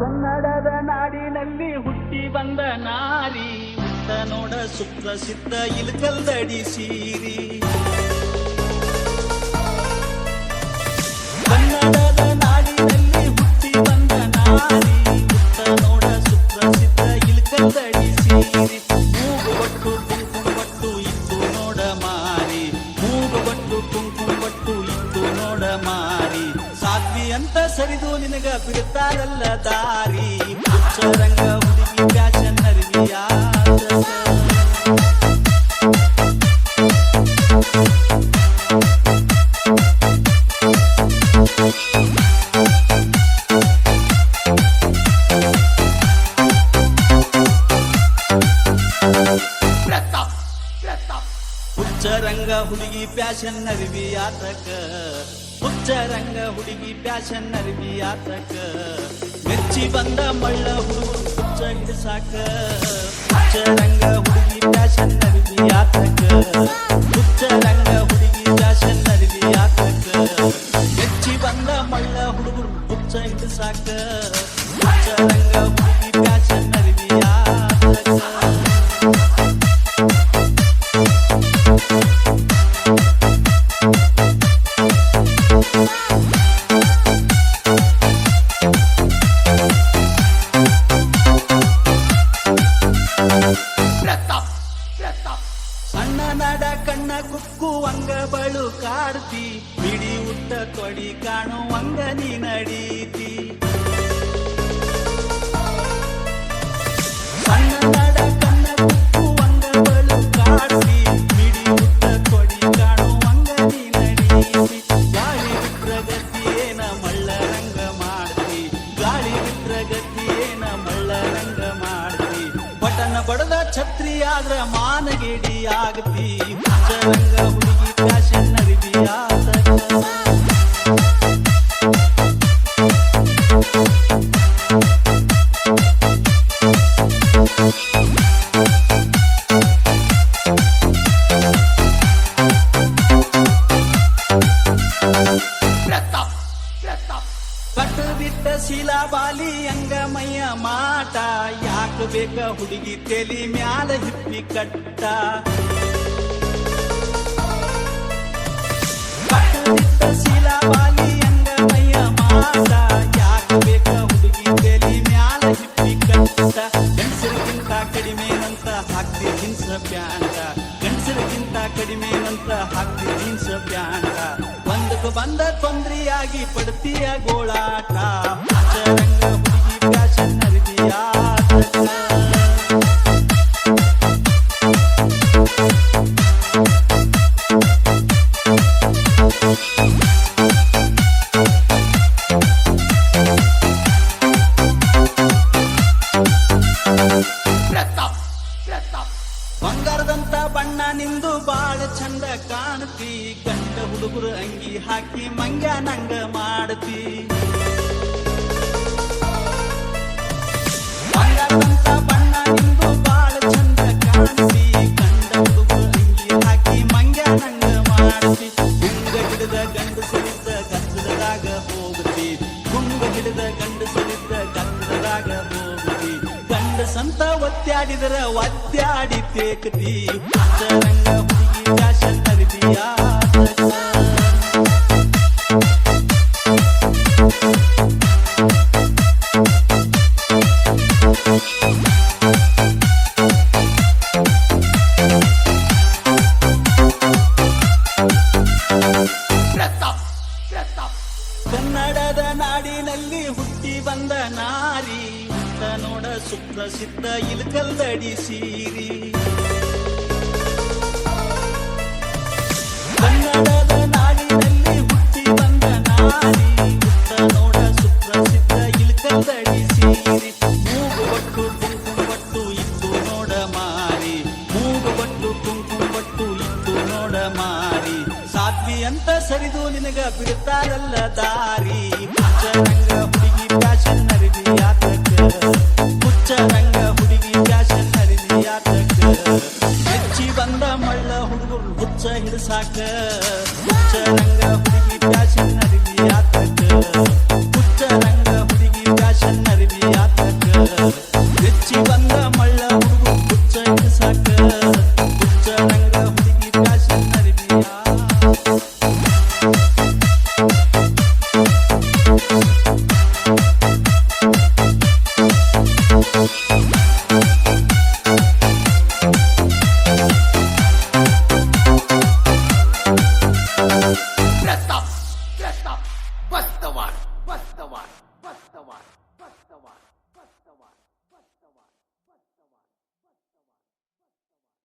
ಕನ್ನಡದ ನಾಡಿನಲ್ಲಿ ಹುಟ್ಟಿ ಬಂದ ನಾರಿ ಉತ್ತ ನೋಡ ಸುಪ್ರಸಿದ್ಧ ಇಲ್ಕಲ್ದಡಿ ಸೀರಿ ಅಂತ ಸರಿದು ನಿನಗ ಬಿಡ್ತಾರಲ್ಲ ದಾರಿ? ರಂಗ ಹುಡುಗಿ ಫ್ಯಾಷನ್ ಅರಿವಿಯ ಹುಚ್ಚರಂಗ ಹುಡುಗಿ ಫ್ಯಾಷನ್ ಅರಿವಿ ಆತಕ. ಹುಚ್ಚರಂಗ ಹುಡುಗಿ ಫ್ಯಾಷನ್ ಅರಿವಿ ಆತಕ. ಮೆಚ್ಚಿ ಬಂದ ಮಳ್ಳ ಹುಡುಗರು ಹುಚ್ಚ ಹಿಡಿಸಾಕ. ಹುಚ್ಚರಂಗ ಹುಡುಗಿ ಫ್ಯಾಷನ್ ಅರಿವಿ ಆತಕ. ಹುಚ್ಚರಂಗ ಹುಡುಗಿ ಫ್ಯಾಷನ್ ಅರಿವಿ ಆತಕ. ಮೆಚ್ಚಿ ಬಂದ ಮಳ್ಳ ಹುಡುಗರು ಹುಚ್ಚ ಹಿಡಿಸಾಕ. ಸಣ್ಣ ನಡ ಕಣ್ಣ ಕುಕ್ಕು ಅಂಗ ಬಳು ಕಾಡ್ತಿ. ಬಿಡಿ ಉಟ್ಟ ತೊಡಿ ಕಾಣುವಂಗ ನೀ ನಡೀತಿ. ಮಾನಗೇಡಿ ಆಗತಿ ರಂಗ ಹುಡುಗಿ ಫ್ಯಾಷನ್ ಅರಿವಿ ಕಟ್ಟು ಬಿಟ್ಟ ಶೀಲಾ ಬಾಲಿ ಅಂಗಮಯ್ಯ ಮಾಟ. ಯಾಕ ಬೇಕ ಹುಡುಗಿ ತೆಲಿ ಮ್ಯಾಲ ಹಿಪ್ಪಿ ಕಟ್ಟು. ಪಡ್ತೀಯ ಗೋಳಾಟ ರಂಗ ಹುಡುಗಿ ಫ್ಯಾಷನ್ ಅರಿವಿಯ ಬಂಗಾರದಂತ ಬಣ್ಣ ನಿಂದು ಬಾಳ ಚಂದ ಕಾಣ್ತಿ ಗಂಡ ಹುಡುಗರು ಅಂಗಿ ಹಾಕಿ ಮಂಗ ನಂಗ ಮಾಡ್ತಿ. ಬಂಗಾರದಂತ ಬಣ್ಣ ನಿಂದು ಬಾಳ ಚಂದ ಕಾಣ್ತಿ ಗಂಡ ಹುಡುಗರು ಅಂಗಿ ಹಾಕಿ ಮಂಗ ನಂಗ ಮಾಡತಿ. ಗಂಡು ಸಂತ ಒತ್ತಾಡಿದರ ಒತ್ತಾಡಿ ತೇಕತಿ ಕನ್ನಡದ ನಾಡಿನಲ್ಲಿ ಹುಟ್ಟಿ ಬಂದ ನಾರಿ. ನೋಡ ಸುಪ್ರಸಿದ್ಧ ಇಲ್ಕಲ್ದಡಿ ಸೀರಿ. ಕನ್ನಡದ ನಾಡಿನಲ್ಲಿ ಹುಟ್ಟಿ ಬಂದ ನಾರಿ. ಉತ್ತ ನೋಡ ಸುಪ್ರಸಿದ್ಧ ಇಲ್ಕಲ್ದಡಿ ಸೀರಿ. ಮೂಗು ಬಟ್ಟು ಕುಂಕುಮ ಬಟ್ಟು ಇತ್ತು ನೋಡ ಮಾರಿ. ಮೂಗು ಬಟ್ಟು ಕುಂಕುಮ ಬಟ್ಟು ಇತ್ತು ನೋಡ ಮಾರಿ. ಸಾಧ್ವಿ ಅಂತ ಸರಿದು ನಿನಗ ಬಿಡ್ತಾರಲ್ಲ ದಾರಿ. ಹಿಡ್ಸಾಕ ರಂಗ ಹುಡುಗಿ ಫ್ಯಾಷನ್ ಅರಿವಿ చేస్తాం. బస్తవాడు.